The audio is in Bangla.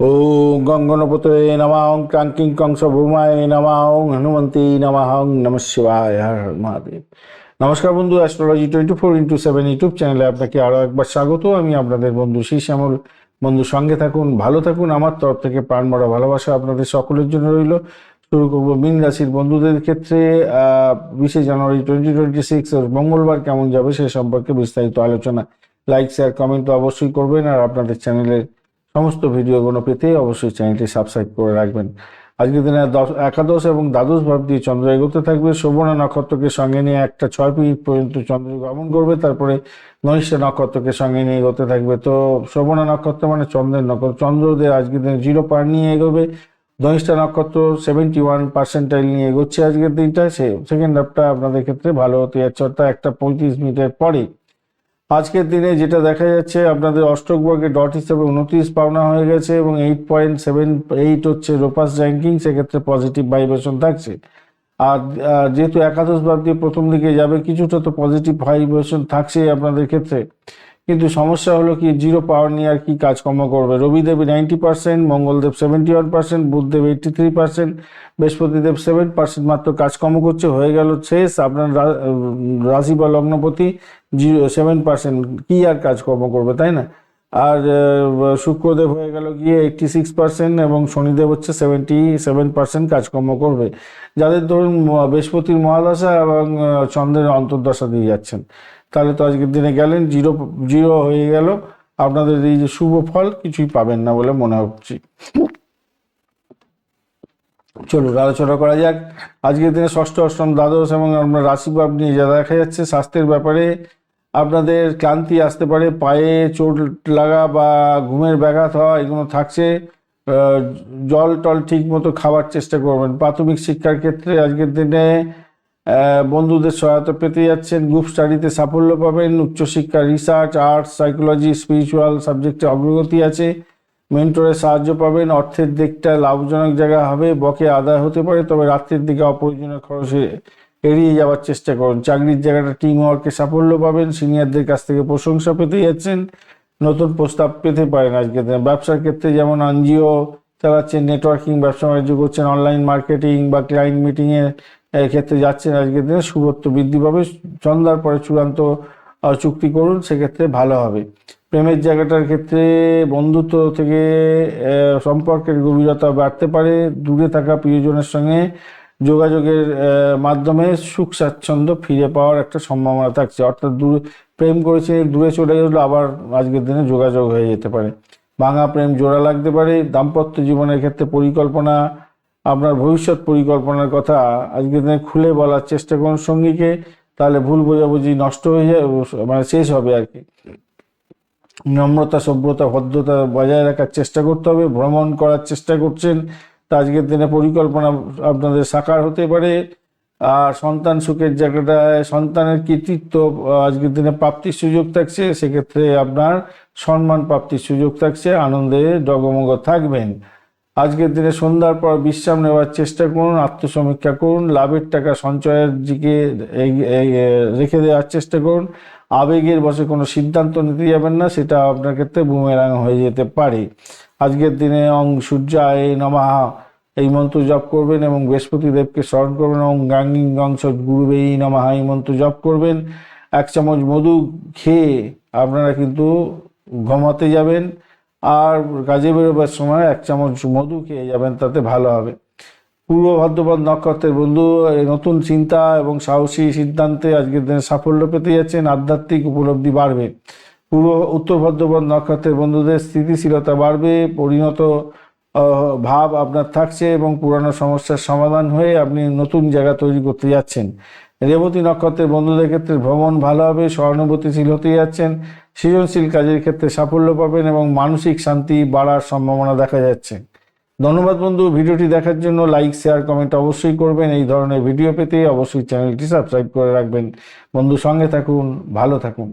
ওং গঙ্গনপতে নমাং ক্রাঙ্কিং কংস ভূমায় নমাং হনুমন্তী নমাহং নম শিবায় হর হর মহাদেব নমস্কার বন্ধু astrology twenty four into seven YouTube চ্যানেলে আপনাকে আরও একবার স্বাগত। আমি আপনাদের বন্ধু শ্রী শ্যামল। বন্ধু, সঙ্গে থাকুন, ভালো থাকুন। আমার তরফ থেকে প্রাণ মরা ভালোবাসা আপনাদের সকলের জন্য রইল। শুরু করব মিন রাশির বন্ধুদের ক্ষেত্রে। বিশে জানুয়ারি টোয়েন্টি টোয়েন্টি সিক্স মঙ্গলবার কেমন যাবে সে সম্পর্কে বিস্তারিত আলোচনা। লাইক শেয়ার কমেন্ট তো অবশ্যই করবেন। আর আপনাদের চ্যানেলের সমস্ত ভিডিওগুলো পেতে অবশ্যই চ্যানেলটি সাবস্ক্রাইব করে রাখবেন। আজকের দিনে দশ, একাদশ এবং দ্বাদশ ভাব দিয়ে চন্দ্র এগোতে থাকবে। শোভনা নক্ষত্রকে সঙ্গে নিয়ে একটা ছয় মিনিট পর্যন্ত চন্দ্র গমন করবে। তারপরে নৈশ নক্ষত্রকে সঙ্গে নিয়ে এগোতে থাকবে। তো শোভনা নক্ষত্র মানে চন্দ্রের নক্ষত্র। চন্দ্রদের আজকের দিনে জিরো পার নিয়ে এগোবে। ধনিষ্ঠা নক্ষত্র সেভেন্টি ওয়ান পার্সেন্টাইল নিয়ে এগোচ্ছে আজকের দিনটা। সে সেকেন্ড হাফটা আপনাদের ক্ষেত্রে ভালো হতে যাচ্ছে। অর্থাৎ একটা পঁয়ত্রিশ মিনিটের পরে আজকের দিনে যেটা দেখা যাচ্ছে, আপনাদের অষ্টক বর্গে ডট হিসাবে উনত্রিশ পাওনা হয়ে গেছে এবং এইট পয়েন্ট সেভেন এইট হচ্ছে রোপাস র্যাঙ্কিং সেক্ষেত্রে পজিটিভ ভাইব্রেশন থাকছে। আর যেহেতু একাদশ ভাব দিয়ে প্রথম দিকে যাবে, কিছুটা তো পজিটিভ ভাইব্রেশন থাকছে আপনাদের ক্ষেত্রে। কিন্তু সমস্যা হলো কি জিরো পাওয়ার নিয়ে আর কি কাজকর্ম করবে? Rabidev ninety percent Mangaldev seventy one percent Budhdev eighty three percent Brihaspatidev seven percent মাত্র কাজকর্ম করছে। হয়ে গেল শেষ, আপনার রাশি বা লগ্নপতি জিরো সেভেন পার্সেন্ট কি আর কাজকর্ম করবে, তাই না? আর শুক্রদেব হয়ে গেল গিয়ে এইটটি সিক্স পার্সেন্ট এবং শনিদেব হচ্ছে সেভেন্টি সেভেন পার্সেন্ট কাজকর্ম করবে। যাদের ধরুন, বৃহস্পতির মহাদশা এবং চন্দ্রের অন্তর্দশা দিয়ে যাচ্ছেন। তাহলে তো আজকের দিনে গেলেন জিরো জিরো হয়ে গেল। আপনাদের এই যে শুভ ফল কিছুই পাবেন না বলে মনে হচ্ছে। চলুন, আলোচনা করা যাক। আজকের দিনে ষষ্ঠ, অষ্টম, দ্বাদশ এবং আপনার রাশিভাব নিয়ে যা দেখা যাচ্ছে, স্বাস্থ্যের ব্যাপারে আপনাদের ক্লান্তি আসতে পারে, পায়ে চোট লাগা বা ঘুমের ব্যাঘাত হওয়া এগুলো থাকছে। জল টল ঠিক মতো খাওয়ার চেষ্টা করবেন। প্রাথমিক শিক্ষার ক্ষেত্রে আজকের দিনে বন্ধুদের সহায়তা পেতে যাচ্ছেন গ্রুপ স্টাডিতে সাফল্য পাবেন, উচ্চশিক্ষা রিসার্চ আর্টস সাইকোলজি স্পিরিচুয়াল সাবজেক্টে অগ্রগতি আছে মেন্টরের সাহায্য পাবেন, অর্থের দিকটা লাভজনক জায়গা হবে, বকে আদায় হতে পারে, তবে রাত্রির দিকে অপ্রয়োজনীয় খরচে এড়িয়ে যাওয়ার চেষ্টা করুন। চাকরির জায়গাটা টিম ওয়ার্কে সাফল্য পাবেন সিনিয়রদের কাছ থেকে প্রশংসা পেতে যাচ্ছেন, নতুন প্রস্তাব পেতে পারেন আজকে দিনে। ব্যবসার ক্ষেত্রে যেমন এনজিও চালাচ্ছেন নেটওয়ার্কিং ব্যবসা বাণিজ্য করছেন অনলাইন মার্কেটিং বা ক্লায়েন্ট মিটিংয়ের ক্ষেত্রে যাচ্ছেন আজকের দিনে শুভত্ব বৃদ্ধি পাবে। সন্ধ্যার পরে চূড়ান্ত চুক্তি করুন, সেক্ষেত্রে ভালো হবে। প্রেমের জায়গাটার ক্ষেত্রে বন্ধুত্ব থেকে সম্পর্কের গভীরতা বাড়তে পারে। দূরে থাকা প্রিয়জনের সঙ্গে যোগাযোগের মাধ্যমে সুখ, স্বাচ্ছন্দ্য ফিরে পাওয়ার একটা সম্ভাবনা থাকছে। অর্থাৎ দূরে, প্রেম করেছে, দূরে চলে গেলে, আবার আজকের দিনে যোগাযোগ হয়ে যেতে পারে। ভাঙা প্রেম জোড়া লাগতে পারে। দাম্পত্য জীবনের ক্ষেত্রে পরিকল্পনা আপনার ভবিষ্যৎ পরিকল্পনার কথা আজকের দিনে খুলে বলার চেষ্টা করুন সঙ্গীকে, তাহলে ভুল বোঝাবুঝি নষ্ট হয়ে যায় মানে শেষ হবে আর কি। নম্রতা, সভ্যতা, ভদ্রতা বজায় রাখার চেষ্টা করতে হবে, ভ্রমণ করার চেষ্টা করছেন, তা আজকের দিনে পরিকল্পনা আপনাদের সাকার হতে পারে। আর সন্তান সুখের জায়গাটায় সন্তানের কৃতিত্ব, আজকের দিনে প্রাপ্তির সুযোগ থাকছে, সেক্ষেত্রে আপনার সম্মান প্রাপ্তির সুযোগ থাকছে, আনন্দে ডগমগ থাকবেন। আজকের দিনে সন্ধ্যার পর বিশ্রাম নেওয়ার চেষ্টা করুন, আত্মসমীক্ষা করুন, লাভের টাকা সঞ্চয়ের দিকে রেখে দেওয়ার চেষ্টা করুন। আবেগের বসে কোনো সিদ্ধান্ত নিতে যাবেন না, সেটা আপনার ক্ষেত্রে বুমেরাং হয়ে যেতে পারে। আজকের দিনে অং সূর্যায় নমাহা এই মন্ত্র জপ করবেন এবং বৃহস্পতি দেবকে স্মরণ করবেন এবং গাঙ্গিং গংস এই নমাহা এই মন্ত্র জপ করবেন। এক চামচ মধু খেয়ে আপনারা কিন্তু ঘুমাতে যাবেন। আর কাজে বেরোবার সময় এক চামচ মধু খেয়ে যাবেন, তাতে ভালো হবে। পূর্ব ভাদ্রপদ নক্ষত্রের বন্ধু নতুন চিন্তা এবং সাহসী সিদ্ধান্তে আজকের দিনে সাফল্য পেতে যাচ্ছেন আধ্যাত্মিক উপলব্ধি বাড়বে। পূর্ব, উত্তর ভাদ্রপদ নক্ষত্রের বন্ধুদের স্থিতিশীলতা বাড়বে, পরিণত ভাব আপনার থাকছে এবং পুরানো সমস্যার সমাধান হয়ে আপনি নতুন জায়গা তৈরি করতে যাচ্ছেন। রেবতী নক্ষত্রের বন্ধুদের ক্ষেত্রে ভ্রমণ ভালো হবে, সহানুভূতিশীল হতে যাচ্ছেন, সৃজনশীল কাজের ক্ষেত্রে সাফল্য পাবেন এবং মানসিক শান্তি বাড়ার সম্ভাবনা দেখা যাচ্ছে। ধন্যবাদ বন্ধু, ভিডিওটি দেখার জন্য লাইক, শেয়ার, কমেন্ট অবশ্যই করবেন। এই ধরনের ভিডিও পেতে অবশ্যই চ্যানেলটি সাবস্ক্রাইব করে রাখবেন। বন্ধু, সঙ্গে থাকুন, ভালো থাকুন।